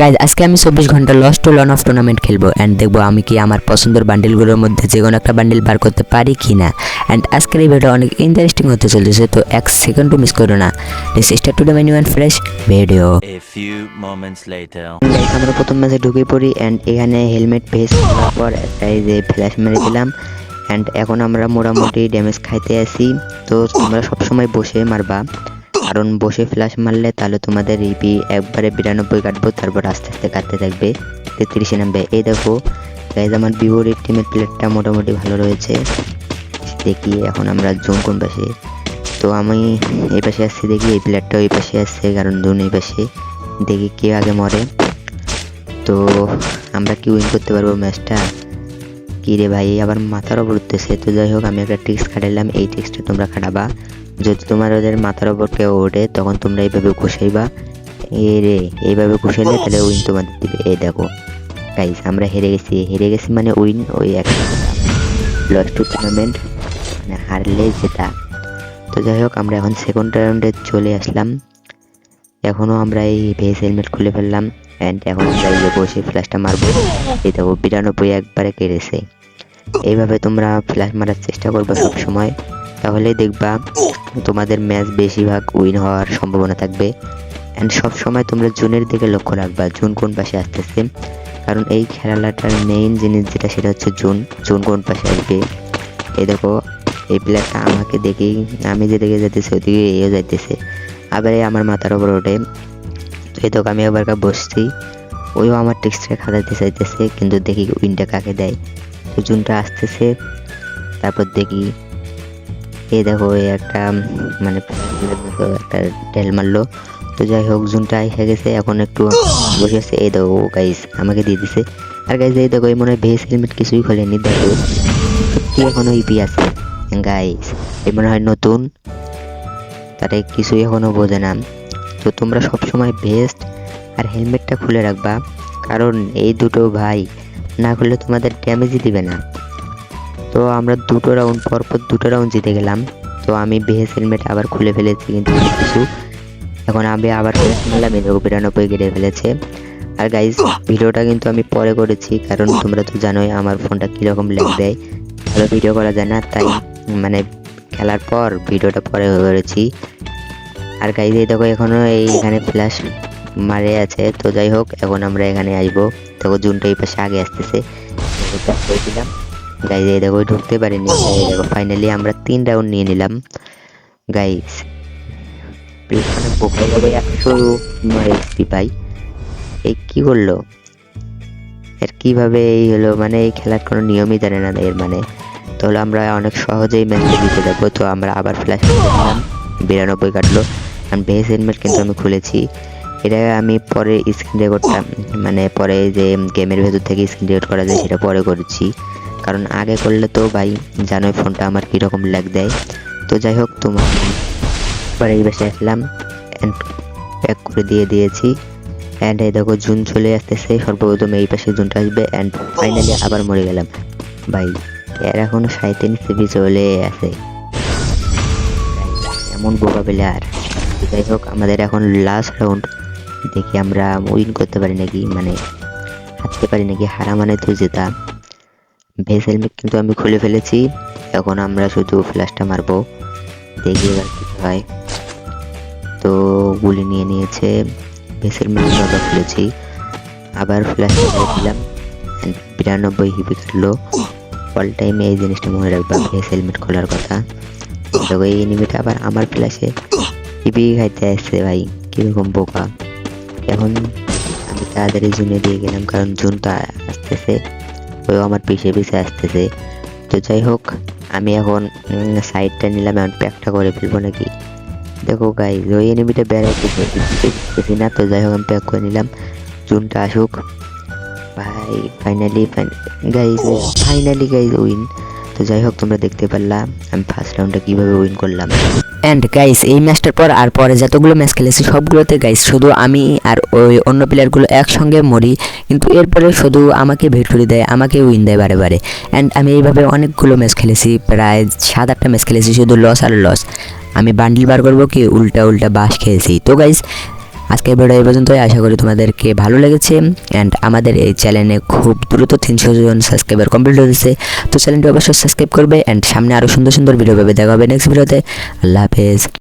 Guys আজকে আমি চব্বিশ ঘণ্টা লস টু লন অফ টুর্নামেন্ট খেলব অ্যান্ড দেখব আমি কি আমার পছন্দের বান্ডেলগুলোর মধ্যে যে কোনো একটা বান্ডিল বার করতে পারি কি না অ্যান্ড আজকের এই ভিডিও অনেক ইন্টারেস্টিং হতে চলেছে তো এক সেকেন্ডও মিস করো না। This start to the menu and fresh video A few moments later. Guys আমরা প্রথম ম্যাচে ঢুকে পড়ি অ্যান্ড এখানে হেলমেট করার পর একটা এই যে ফ্ল্যাশ মেরে দিলাম। অ্যান্ড এখন আমরা মোটামুটি ড্যামেজ খাইতে আসি তো তোমরা সবসময় বসে মারবা। কারণ বসে ফ্ল্যাশ মারলে তাহলে তোমাদের ইপি একবারে বিরানব্বই কাটবো, তারপর আস্তে আস্তে কাটতে থাকবে তেত্রিশে নামবে। এই দেখো গাইজ আমার বিভোর টিমের প্লেটটা মোটামুটি ভালো রয়েছে। দেখি এখন আমরা জোন কোন পাশে। তো আমি এই পাশে আসছি, দেখি এই প্লেয়ারটা ওই পাশে আসছে, কারণ জোন এই পাশে। দেখি কে আগে মরে। তো আমরা কি উইন করতে পারব ম্যাচটা কী রে ভাই, আবার মাথার ওপর উঠতেছে। তো যাই হোক, আমি একটা ট্রিক্স খাটাইলাম এই ট্রিক্সটা তোমরা খাটাবা যদি তোমার ওদের মাথার ওপর কেউ ওঠে, তখন তোমরা এইভাবে ঘুষাইবা এ রে, এইভাবে ঘুষাইলে তাহলে উইন তোমাদের দিবে। এই দেখো। গাইস আমরা হেরে গেছি। হেরে গেছি মানে উইন ওই একটা লস টু টুর্নামেন্ট মানে হারলে জেতা তো যাই হোক, আমরা এখন সেকেন্ড রাউন্ডে চলে আসলাম। এখনও আমরা এই ভেস হেলমেট খুলে ফেললাম অ্যান্ড এখন আমরা এই বসে ফ্ল্যাশটা মারবো। এই দেখো, বিরানব্বই একবারে কেড়েছে এইভাবে তোমরা ফ্ল্যাশ মারার চেষ্টা করবে সব তাহলেই দেখবা তোমাদের ম্যাচ বেশিরভাগ উইন হওয়ার সম্ভাবনা থাকবে। অ্যান্ড সব সময় তোমরা জুনের দিকে লক্ষ্য রাখবা, জুন কোন পাশে আসতেছে। কারণ এই খেলাটার মেইন জিনিস যেটা, সেটা হচ্ছে জুন জুন কোন পাশে আসবে। এই দেখো, এই প্লেয়ারটা আমাকে দেখেই, আমি যেদিকে যেতেছি ওদিকে এও যাইতেছে। আবার এই আমার মাথার ওপর ওঠে। তো এই দেখো, আমি আবার বসছি। ওইও আমার টেক্সটটা খাতাতে চাইতেছে, কিন্তু দেখি উইনটা কাকে দেয়। জুনটা আসতেছে, তারপর দেখি এই দেখো, এই একটা মানে একটা ঢেল মারলো। তো যাই হোক জুনটা এসে গেছে, এখন একটু বসে আছে। এই দেখো গাইস আমাকে দিয়ে দিছে। আর গাইস এই দেখো, এই মনে হয় ভেস হেলমেট কিছুই খোলেনি, দেখো। সত্যি এখনও ইপি আছে। গাইস এই মনে হয় নতুন তারে কিছুই এখনও বোঝে না। তো তোমরা সবসময় ভেস্ট আর হেলমেটটা খুলে রাখবা। কারণ এই দুটো ভাই না খুললে তোমাদের ড্যামেজই দিবে না। তো আমরা দুটো রাউন্ড পর পর দুটো রাউন্ড জিতে গেলাম। তো আমি ভেস হেলমেট আবার খুলে ফেলেছি কিন্তু কিছু এখন আমি আবার ফেললাম এই বিরানব্বই কেটে ফেলেছে। আর গাইজ ভিডিওটা কিন্তু আমি পরে করেছি কারণ তোমরা তো জানোই আমার ফোনটা কীরকম ল্যাগ দেয়। ভালো ভিডিও করা যায় না তাই মানে খেলার পর ভিডিওটা পরে করেছি। আর গাইজ এই দেখো এখনও এইখানে ফ্ল্যাশ মারে আছে তো যাই হোক এখন আমরা এখানে আসব। দেখো জুনটা এই পাশে আগে আসতেছে দিলাম। গাইজ এই দেখো, ঢুকতে পারিনি। দেখো ফাইনালি আমরা তিন রাউন্ড নিয়ে নিলাম। গাইজ একশো পাই। এই কি করল এর কীভাবে এই হলো? মানে এই খেলার কোনো নিয়মই জানে না এর মানে। তাহলে আমরা অনেক সহজেই ম্যাচটা জিতে যাব। তো আমরা আবার ফ্ল্যাশ দিলাম বিরানব্বই কাটলো। আর ভেস হেলমেট কিন্তু আমি খুলেছি। এটা আমি পরে স্ক্রিন রেকর্ডটা মানে পরে যে গেমের ভেতর থেকে স্ক্রিন রেকর্ড করা যায়, সেটা পরে করেছি। কারণ আগে করলে তো ভাই জানোই ফোনটা আমার কীরকম ল্যাগ দেয়। তো যাই হোক তোমার পরে এই পাশে আসলাম অ্যান্ড প্যাক করে দিয়ে দিয়েছি। অ্যান্ড এই দেখো জুন চলে আসতেছে সর্বপ্রথম এই পাশে জুনটা আসবে অ্যান্ড ফাইনালি আবার মরে গেলাম। ভাই এর এখনও সাঁত্রিশ সিবি চলে আছে। এমন বোকা প্লেয়ার যাই হোক আমাদের এখন লাস্ট রাউন্ড দেখি আমরা উইন করতে পারি নাকি মানে হারতে পারি নাকি হারা মানে তো জেতা। ভেস হেলমেট কিন্তু আমি খুলে ফেলেছি। এখন আমরা শুধু ফ্ল্যাশটা মারবো। দেখি এবার কি হয়। তো গুলি নিয়ে নিয়েছে। ভেসের মেশিন আবার খুলেছি। আবার ফ্ল্যাশ দিলাম। বিরানব্বই হিপি কাটলো অল টাইমে এই জিনিসটা মনে রাখবা ভেস হেলমেট খোলার কথা। দেখো, এই এনিমিটা আবার আমার ফ্ল্যাশে হিপি খাইতে আসছে ভাই। কীরকম বোকা। এখন আমি তাড়াতাড়ি জুনে দিয়ে গেলাম, কারণ জুনটা আসতেছে। ওই আমার পিছিয়ে পিছিয়ে আসতেছে। তো যাই হোক, আমি এখন সাইডটা নিলাম, এখন প্যাকটা করে ফেলব নাকি? দেখো গাই ওই এনিমিটা বেড়াইতেছে না, তো যাই হোক, আমি প্যাক করে নিলাম। জুনটা আসুক। ভাই finally guys finally guys win তো যাই হোক, তোমরা দেখতে পারলা, আমি ফার্স্ট রাউন্ডে কীভাবে উইন করলাম। অ্যান্ড গাইস এই ম্যাচটার পর আর পরে যতগুলো ম্যাচ খেলেছি, সবগুলোতে গাইস শুধু আমি আর ওই অন্য প্লেয়ারগুলো একসঙ্গে মরি। কিন্তু এরপরে শুধু আমাকে ভিক্টরি দেয়, আমাকে উইন দেয় বারে বারে। অ্যান্ড আমি এইভাবে অনেকগুলো ম্যাচ খেলেছি, প্রায় সাত আটটা ম্যাচ খেলেছি, শুধু লস আর লস আমি বান্ডিল বার করব কি উল্টা উল্টা বাস খেয়েছি তো গাইস আজকের ভিডিও এই পর্যন্তই। আশা করি তোমাদেরকে ভালো লেগেছে। অ্যান্ড আমাদের এই চ্যানেলে খুব দ্রুত তিনশো জন সাবস্ক্রাইবার কমপ্লিট হয়েছে তো চ্যানেলটি অবশ্যই সাবস্ক্রাইব করবে। অ্যান্ড সামনে আরও সুন্দর সুন্দর ভিডিও পাবে। দেখা হবে নেক্সট ভিডিওতে আল্লাহ হাফেজ।